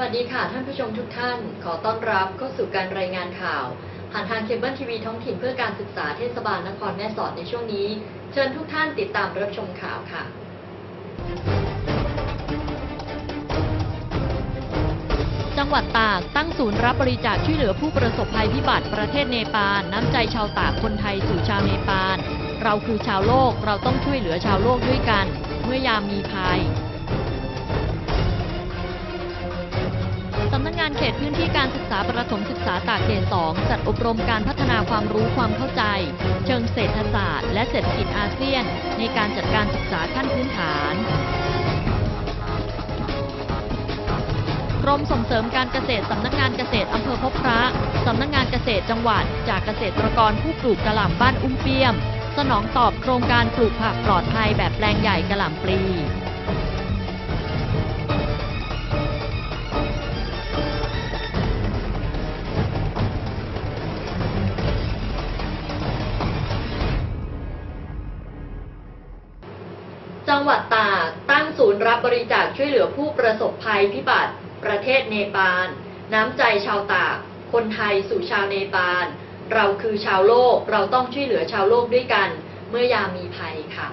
วัสดีค่ะท่านผู้ชมทุกท่าน ขอต้อนรับเข้าสู่การรายงานข่าว ผ่านทางเคเบิลทีวีท้องถิ่นเพื่อการศึกษาเทศบาลนครแม่สอดในช่วงนี้ เชิญทุกท่านติดตามรับชมข่าวค่ะ จังหวัดตากตั้งศูนย์รับบริจาคช่วยเหลือผู้ประสบภัยพิบัติประเทศเนปาลน้ำใจชาวตากคนไทยสู่ชาวเนปาลเราคือชาวโลกเราต้องช่วยเหลือชาวโลกด้วยกัน เมื่อยามมีภัย สำนักงานเขตพื้นที่การศึกษาประถมศึกษาตากเขต2จัดอบรมการพัฒนาความรู้ความเข้าใจ เชิงเศรษฐศาสตร์ และเศรษฐกิจอาเซียน ในการจัดการศึกษาขั้นพื้นฐานกรมส่งเสริมการเกษตรสำนักงานเกษตรอำเภอพบพระสำนักงานเกษตรจังหวัด จากเกษตรกรผู้ปลูกกระหล่ำบ้านอุ้มเปี้ยม สนองตอบโครงการปลูกผักปลอดภัยแบบแปลงใหญ่กระหล่ำปลี งหวัดตากตั้งศูนย์รับบริจาคช่วยเหลือผู้ประสบภัยพิบัติ ประเทศเนปาล น้ำใจชาวตาก คนไทยสู่ชาวเนปาล เราคือชาวโลก เราต้องช่วยเหลือชาวโลกด้วยกัน เมื่อยามมีภัยค่ะ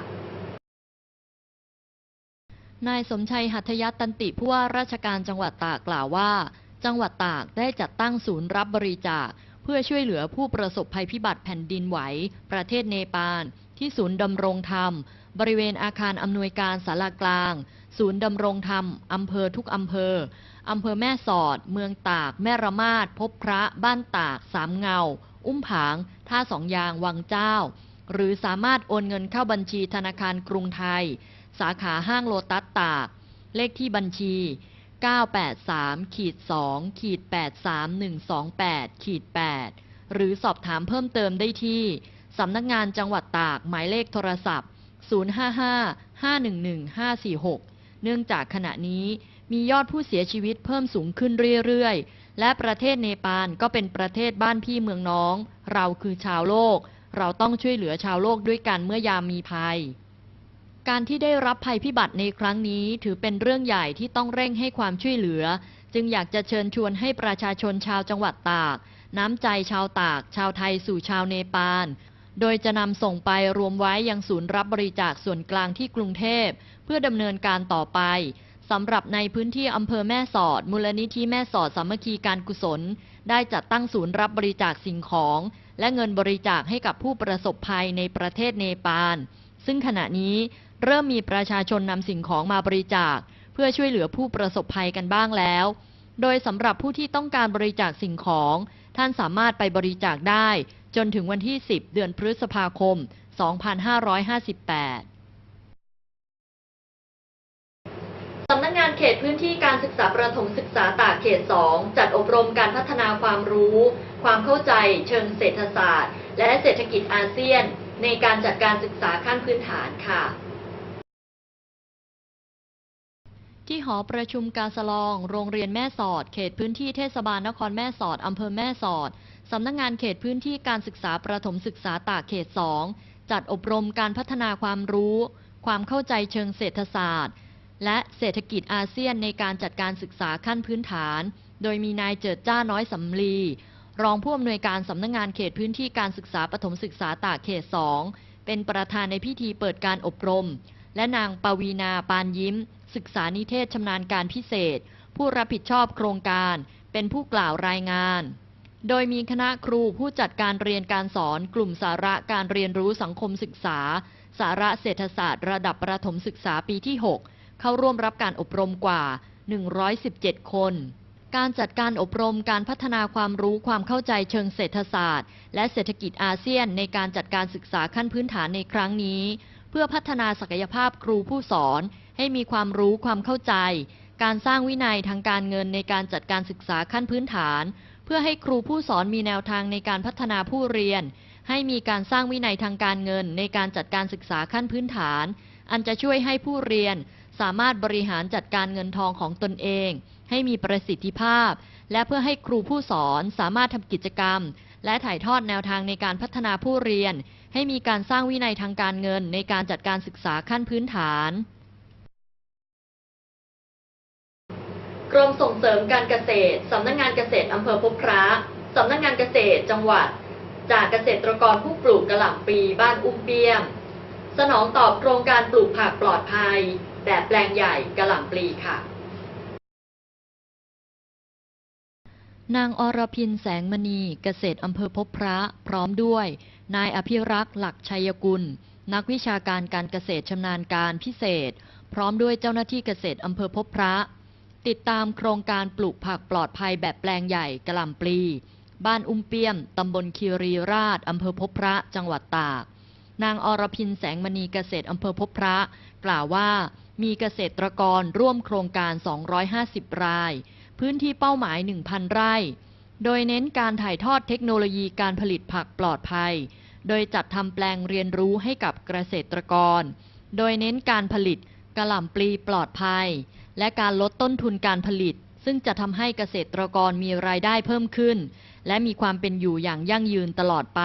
นายสมชัยหัตถยตันติผู้ว่าราชการจังหวัดตากกล่าวว่า จังหวัดตากได้จัดตั้งศูนย์รับบริจาค เพื่อช่วยเหลือผู้ประสบภัยพิบัติแผ่นดินไหว ประเทศเนปาล ที่ศูนย์ดำรงธรรม บริเวณอาคารอำนวยการสารากลาง ศูนย์ดำรงธรรมอำเภอทุกอำเภออำเภอแม่สอด เมืองตาก แม่ระมาด พบพระ บ้านตาก สามเงา อุ้มผาง ท่าสองยาง วังเจ้า หรือสามารถโอนเงินเข้าบัญชีธนาคารกรุงไทย สาขาห้างโลตัสตาก เลขที่บัญชี 983ขีด2ขีด83128ขีด8หรือสอบถามเพิ่มเติมได้ที่ สำนักงานจังหวัดตาก หมายเลขโทรศัพท์ 055-511-546 เนื่องจากขณะนี้มียอดผู้เสียชีวิตเพิ่มสูงขึ้นเรื่อยๆ และประเทศเนปาลก็เป็นประเทศบ้านพี่เมืองน้อง เราคือชาวโลก เราต้องช่วยเหลือชาวโลกด้วยกันเมื่อยามมีภัย การที่ได้รับภัยพิบัติในครั้งนี้ถือเป็นเรื่องใหญ่ที่ต้องเร่งให้ความช่วยเหลือ จึงอยากจะเชิญชวนให้ประชาชนชาวจังหวัดตาก น้ำใจชาวตาก ชาวไทยสู่ชาวเนปาล โดยจะนำส่งไปรวมไว้ยังศูนย์รับบริจาคส่วนกลางที่กรุงเทพ เพื่อดำเนินการต่อไปสำหรับในพื้นที่อำเภอแม่สอด มูลนิธิแม่สอดสามัคคีการกุศล ได้จัดตั้งศูนย์รับบริจาคสิ่งของ และเงินบริจาคให้กับผู้ประสบภัยในประเทศเนปาล ซึ่งขณะนี้เริ่มมีประชาชนนำสิ่งของมาบริจาค เพื่อช่วยเหลือผู้ประสบภัยกันบ้างแล้ว โดยสำหรับผู้ที่ต้องการบริจาคสิ่งของ ท่านสามารถไปบริจาคได้ จนถึงวันที่ 10 เดือนพฤษภาคม 2558สำนักงานเขตพื้นที่การศึกษาประถมศึกษาตากเขต 2 จัดอบรมการพัฒนาความรู้ ความเข้าใจ เชิงเศรษฐศาสตร์ และเศรษฐกิจอาเซียน ในการจัดการศึกษาขั้นพื้นฐานค่ะ ที่หอประชุมกาสลอง โรงเรียนแม่สอด เขตพื้นที่เทศบาลนครแม่สอดอำเภอแม่สอด สำนักงงานเขตพื้นที่การศึกษาประถมศึกษาตากเขต 2 จัดอบรมการพัฒนาความรู้ ความเข้าใจเชิงเศรษฐศาสตร์ และเศรษฐกิจอาเซียนในการจัดการศึกษาขั้นพื้นฐาน โดยมีนายเจิดจ้าน้อยสำลี รองผู้อำนวยการสำนักงงานเขตพื้นที่การศึกษาประถมศึกษาตากเขต 2 เป็นประธานในพิธีเปิดการอบรม และนางปวีนาปานยิ้ม ศึกษานิเทศชำนาญการพิเศษ ผู้รับผิดชอบโครงการ เป็นผู้กล่าวรายงาน โดยมีคณะครูผู้จัดการเรียนการสอน กลุ่มสาระการเรียนรู้สังคมศึกษา สาระเศรษฐศาสตร์ ระดับประถมศึกษาปีที่ 6 เข้าร่วมรับการอบรมกว่า 117 คน การจัดการอบรมการพัฒนาความรู้ความเข้าใจเชิงเศรษฐศาสตร์ และเศรษฐกิจอาเซียนในการจัดการศึกษาขั้นพื้นฐานในครั้งนี้ เพื่อพัฒนาศักยภาพครูผู้สอน ให้มีความรู้ความเข้าใจ การสร้างวินัยทางการเงินในการจัดการศึกษาขั้นพื้นฐาน เพื่อให้ครูผู้สอนมีแนวทางในการพัฒนาผู้เรียน ให้มีการสร้างวินัยทางการเงิน ในการจัดการศึกษาขั้นพื้นฐาน อันจะช่วยให้ผู้เรียน สามารถบริหารจัดการเงินทองของตนเอง ให้มีประสิทธิภาพ และเพื่อให้ครูผู้สอนสามารถทำกิจกรรม และถ่ายทอดแนวทางในการพัฒนาผู้เรียน ให้มีการสร้างวินัยทางการเงิน ในการจัดการศึกษาขั้นพื้นฐาน กรมส่งเสริมการเกษตร สำนักงานเกษตรอำเภอพบพระ สำนักงานเกษตรจังหวัด จากเกษตรกรผู้ปลูกกระหล่ำปลีบ้านอุ้มเปี้ยม สนองตอบโครงการปลูกผักปลอดภัย แบบแปลงใหญ่กระหล่ำปลีค่ะนางอรพินแสงมณีเกษตรอำเภอพบพระพร้อมด้วย นายอภิรักษ์หลักชัยกุล นักวิชาการการเกษตรชำนาญการพิเศษ พร้อมด้วยเจ้าหน้าที่เกษตรอำเภอพบพระ ติดตามโครงการปลูกผักปลอดภัยแบบแปลงใหญ่กระหล่ำปลี บ้านอุ้มเปี้ยม ตำบลคีรีราช อำเภอพบพระ จังหวัดตาก นางอรพินแสงมณีเกษตรอำเภอพบพระ กล่าวว่ามีเกษตรกรร่วมโครงการ 250 ราย พื้นที่เป้าหมาย 1,000 ไร่ โดยเน้นการถ่ายทอดเทคโนโลยีการผลิตผักปลอดภัย โดยจัดทำแปลงเรียนรู้ให้กับเกษตรกร โดยเน้นการผลิตกระหล่ำปลีปลอดภัย และการลดต้นทุนการผลิต ซึ่งจะทำให้เกษตรกรมีรายได้เพิ่มขึ้น และมีความเป็นอยู่อย่างยั่งยืนตลอดไป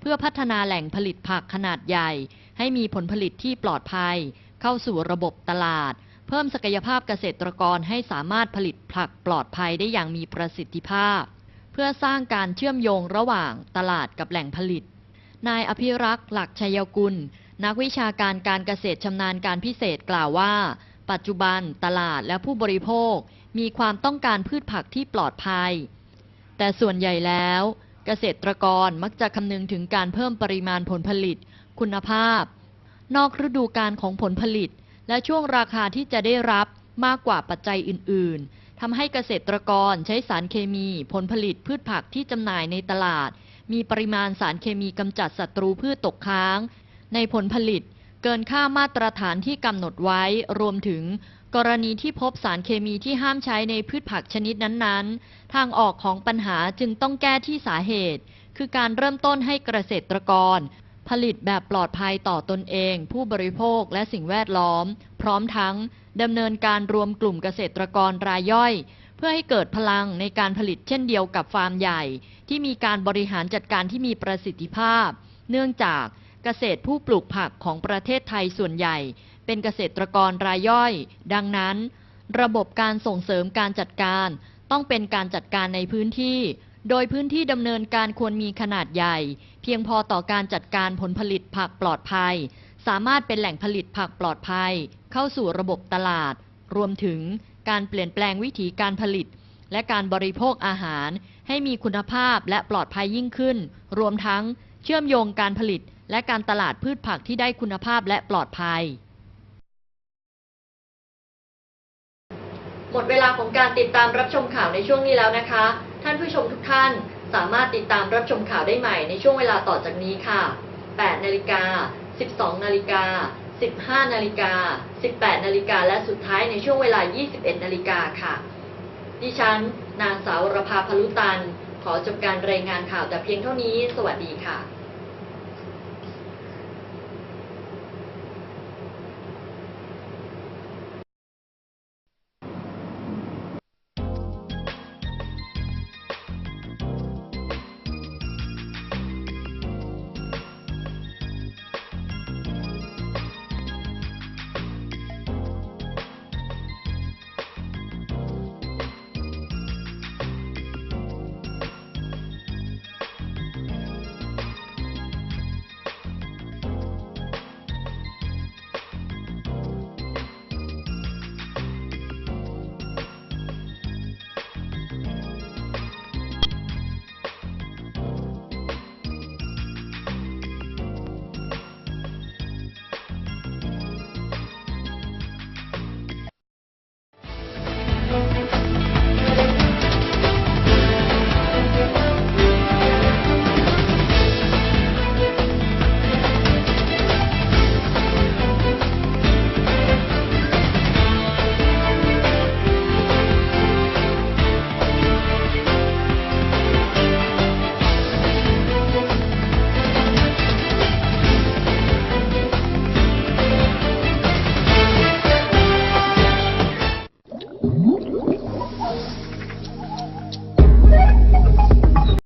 เพื่อพัฒนาแหล่งผลิตผักขนาดใหญ่ ให้มีผลผลิตที่ปลอดภัย เข้าสู่ระบบตลาด เพิ่มศักยภาพเกษตรกรให้สามารถผลิตผักปลอดภัยได้อย่างมีประสิทธิภาพ เพื่อสร้างการเชื่อมโยงระหว่างตลาดกับแหล่งผลิต นายอภิรักษ์หลักชัยกุล นักวิชาการการเกษตรชำนาญการพิเศษกล่าวว่า ปัจจุบันตลาดและผู้บริโภคมีความต้องการพืชผักที่ปลอดภัย แต่ส่วนใหญ่แล้ว เกษตรกรมักจะคำนึงถึงการเพิ่มปริมาณผลผลิต คุณภาพ นอกฤดูกาลของผลผลิต และช่วงราคาที่จะได้รับมากกว่าปัจจัยอื่น ๆทำให้เกษตรกรใช้สารเคมีผลผลิตพืชผักที่จำหน่ายในตลาด มีปริมาณสารเคมีกำจัดศัตรูพืชตกค้าง ในผลผลิต เกินค่ามาตรฐานที่กำหนดไว้ รวมถึงกรณีที่พบสารเคมีที่ห้ามใช้ในพืชผักชนิดนั้นๆ ทางออกของปัญหาจึงต้องแก้ที่สาเหตุ คือการเริ่มต้นให้เกษตรกร ผลิตแบบปลอดภัยต่อตนเอง ผู้บริโภคและสิ่งแวดล้อม พร้อมทั้งดำเนินการรวมกลุ่มเกษตรกรรายย่อย เพื่อให้เกิดพลังในการผลิตเช่นเดียวกับฟาร์มใหญ่ ที่มีการบริหารจัดการที่มีประสิทธิภาพ เนื่องจาก เกษตรผู้ปลูกผักของประเทศไทยส่วนใหญ่ เป็นเกษตรกรรายย่อย ดังนั้น ระบบการส่งเสริมการจัดการ ต้องเป็นการจัดการในพื้นที่ โดยพื้นที่ดำเนินการควรมีขนาดใหญ่ เพียงพอต่อการจัดการผลผลิตผักปลอดภัย สามารถเป็นแหล่งผลิตผักปลอดภัย เข้าสู่ระบบตลาด รวมถึงการเปลี่ยนแปลงวิธีการผลิต และการบริโภคอาหาร ให้มีคุณภาพและปลอดภัยยิ่งขึ้น รวมทั้งเชื่อมโยงการผลิต และการตลาดพืชผักที่ได้คุณภาพและปลอดภัย หมดเวลาของการติดตามรับชมข่าวในช่วงนี้แล้วนะคะ ท่านผู้ชมทุกท่านสามารถติดตามรับชมข่าวได้ใหม่ในช่วงเวลาต่อจากนี้ค่ะ 8 นาฬิกา 12 นาฬิกา 15 นาฬิกา 18 นาฬิกา และสุดท้ายในช่วงเวลา 21 นาฬิกาค่ะ ดิฉัน นางสาวรภาพลุตัน ขอจบการรายงานข่าวแต่เพียงเท่านี้ สวัสดีค่ะ